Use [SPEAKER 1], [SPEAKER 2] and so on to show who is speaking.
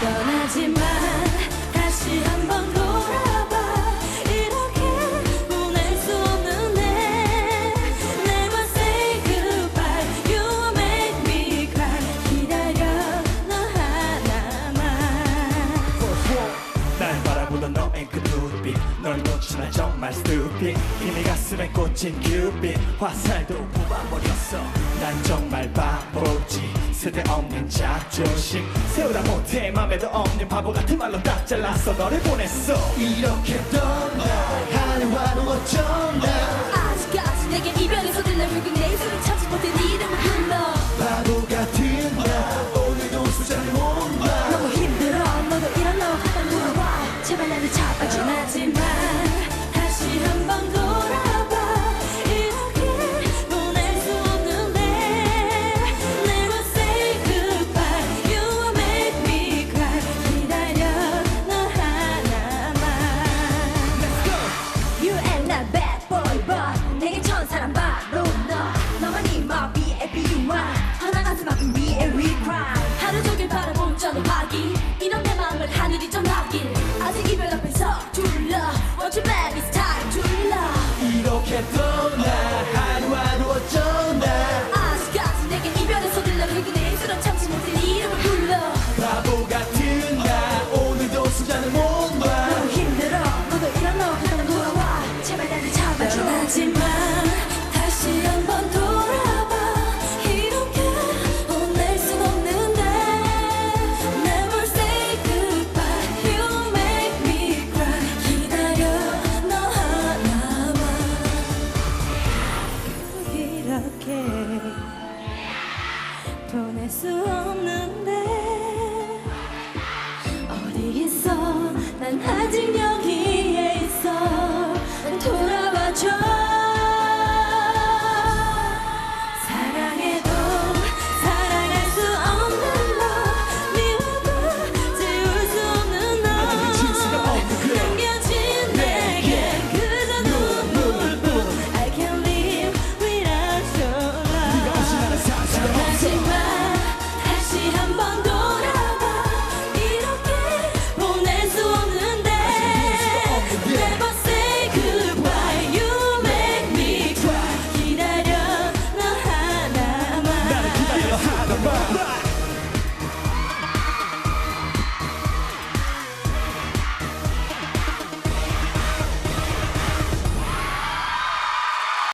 [SPEAKER 1] 떠나지 마. 예.
[SPEAKER 2] 보던 너의 그 눈빛. 널 놓치나 정말 stupid. 이미 가슴에 꽂힌 큐빗 화살도 뽑아버렸어. 난 정말 바보지. 쓸데없는 자존심. 세우다 못해 맘에도 없는 바보 같은 말로 딱 잘랐어 너를 보냈어. 이렇게 떠나가는 하루와
[SPEAKER 1] 나를 잡아주는 하지만 다시 한번 돌아봐 이렇게 보낼 수 없는데 Never say goodbye You will make me cry 기다려 You and that bad boy but 내게 천사란 바로 너 너만 이마 위에 비유와 이렇게 보낼 수 없는데 어디 있어? 난 아직 여